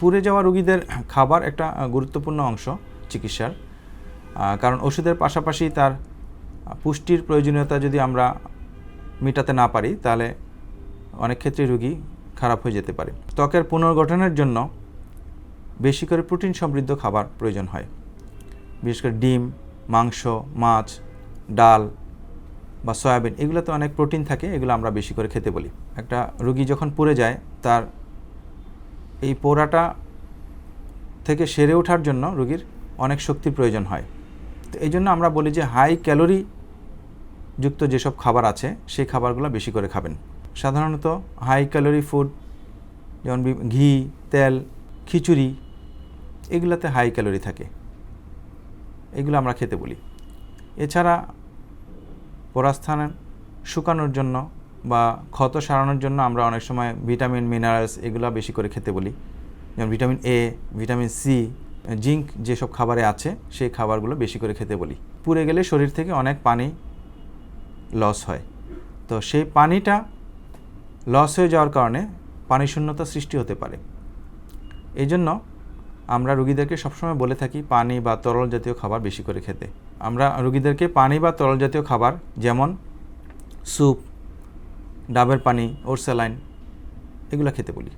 পুড়ে যাওয়া রোগীদের খাবার একটা গুরুত্বপূর্ণ অংশ চিকিৎসার। কারণ ওষুধের পাশাপাশি তার পুষ্টির প্রয়োজনীয়তা যদি আমরা মেটাতে না পারি, তাহলে অনেক ক্ষেত্রে রুগী খারাপ হয়ে যেতে পারে। ত্বকের পুনর্গঠনের জন্য বেশি করে প্রোটিন সমৃদ্ধ খাবার প্রয়োজন হয়। বিশেষ করে ডিম, মাংস, মাছ, ডাল বা সয়াবিন, এগুলোতে অনেক প্রোটিন থাকে, এগুলো আমরা বেশি করে খেতে বলি। একটা রুগী যখন পুড়ে যায়, তার এই পোড়াটা থেকে সেরে ওঠার জন্য রুগীর অনেক শক্তির প্রয়োজন হয়। তো এই জন্য আমরা বলি যে হাই ক্যালোরি যুক্ত যেসব খাবার আছে, সেই খাবারগুলো বেশি করে খাবেন। সাধারণত হাই ক্যালোরি ফুড যেমন ঘি, তেল, খিচুড়ি, এগুলোতে হাই ক্যালোরি থাকে। এগুলো আমরা খেতে বলি। এছাড়া পরাস্থান শুকানোর জন্য বা ক্ষত সারানোর জন্য আমরা অনেক সময় ভিটামিন, মিনারেলস এগুলো বেশি করে খেতে বলি। যেমন vitamin A vitamin C zinc যেসব খাবারে আছে সেই খাবারগুলো বেশি করে খেতে বলি। পুড়ে গেলে শরীর থেকে অনেক পানি লস হয়। তো সেই পানিটা লস হয়ে যাওয়ার কারণে পানি শূন্যতা সৃষ্টি হতে পারে। এই জন্য আমরা রুগীদেরকে সবসময় বলে থাকি পানি বা তরল জাতীয় খাবার বেশি করে খেতে। আমরা রুগীদেরকে পানি বা তরল জাতীয় খাবার যেমন স্যুপ ডাবের পানি ওরসেলাইন এগুলো খেতে বলি।